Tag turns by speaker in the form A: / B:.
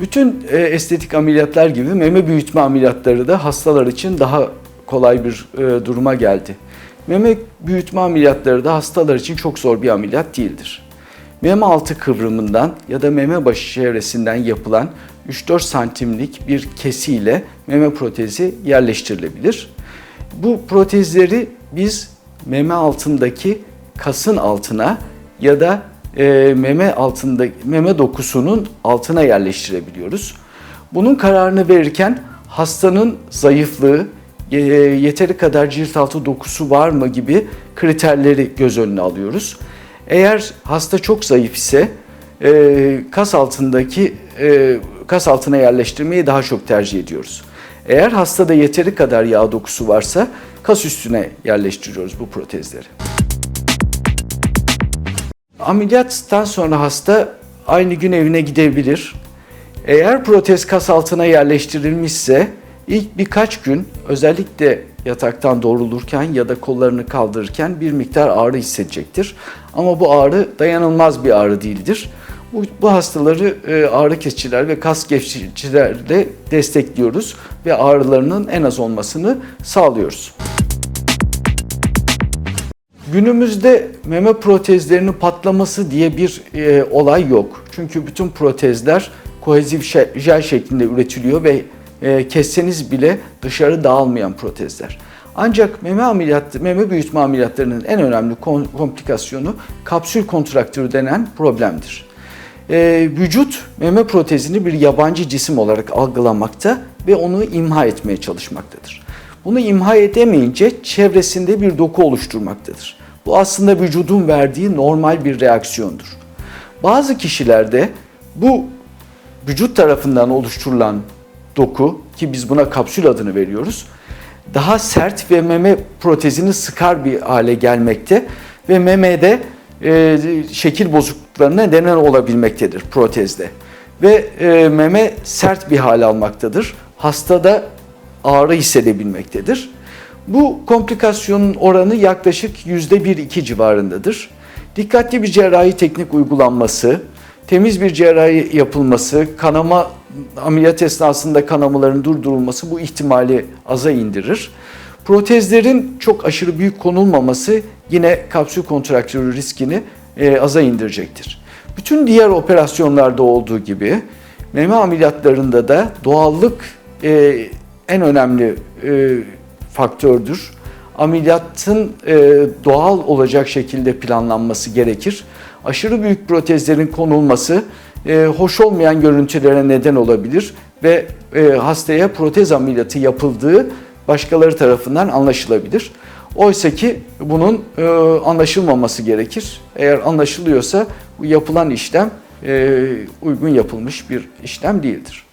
A: Bütün e, estetik ameliyatlar gibi meme büyütme ameliyatları da hastalar için daha kolay bir e, duruma geldi. Meme büyütme ameliyatları da hastalar için çok zor bir ameliyat değildir. Meme altı kıvrımından ya da meme başı çevresinden yapılan 3-4 santimlik bir kesiyle meme protezi yerleştirilebilir. Bu protezleri biz meme altındaki kasın altına ya da e, meme altında meme dokusunun altına yerleştirebiliyoruz. Bunun kararını verirken hastanın zayıflığı, e, yeteri kadar cilt altı dokusu var mı gibi kriterleri göz önüne alıyoruz. Eğer hasta çok zayıf ise e, kas altındaki e, kas altına yerleştirmeyi daha çok tercih ediyoruz. Eğer hastada yeteri kadar yağ dokusu varsa kas üstüne yerleştiriyoruz bu protezleri. Ameliyattan sonra hasta aynı gün evine gidebilir. Eğer protez kas altına yerleştirilmişse ilk birkaç gün özellikle yataktan doğrulurken ya da kollarını kaldırırken bir miktar ağrı hissedecektir. Ama bu ağrı dayanılmaz bir ağrı değildir. Bu, bu hastaları e, ağrı kesiciler ve kas gevşeticilerle destekliyoruz ve ağrılarının en az olmasını sağlıyoruz. Günümüzde meme protezlerinin patlaması diye bir e, olay yok. Çünkü bütün protezler kohezif jel şeklinde üretiliyor ve e, kesseniz bile dışarı dağılmayan protezler. Ancak meme ameliyat, meme büyütme ameliyatlarının en önemli komplikasyonu kapsül kontraktürü denen problemdir. E, vücut meme protezini bir yabancı cisim olarak algılamakta ve onu imha etmeye çalışmaktadır. Bunu imha edemeyince çevresinde bir doku oluşturmaktadır. Bu aslında vücudun verdiği normal bir reaksiyondur. Bazı kişilerde bu vücut tarafından oluşturulan doku ki biz buna kapsül adını veriyoruz. Daha sert ve meme protezini sıkar bir hale gelmekte ve memede e, şekil bozukluklarına neden olabilmektedir protezde. Ve e, meme sert bir hal almaktadır. Hastada ağrı hissedebilmektedir. Bu komplikasyonun oranı yaklaşık %1-2 civarındadır. Dikkatli bir cerrahi teknik uygulanması, temiz bir cerrahi yapılması, kanama ameliyat esnasında kanamaların durdurulması bu ihtimali aza indirir. Protezlerin çok aşırı büyük konulmaması yine kapsül kontraktürü riskini e, aza indirecektir. Bütün diğer operasyonlarda olduğu gibi meme ameliyatlarında da doğallık e, en önemli e, faktördür. Ameliyatın e, doğal olacak şekilde planlanması gerekir. Aşırı büyük protezlerin konulması e, hoş olmayan görüntülere neden olabilir ve e, hastaya protez ameliyatı yapıldığı başkaları tarafından anlaşılabilir. Oysa ki bunun e, anlaşılmaması gerekir. Eğer anlaşılıyorsa yapılan işlem e, uygun yapılmış bir işlem değildir.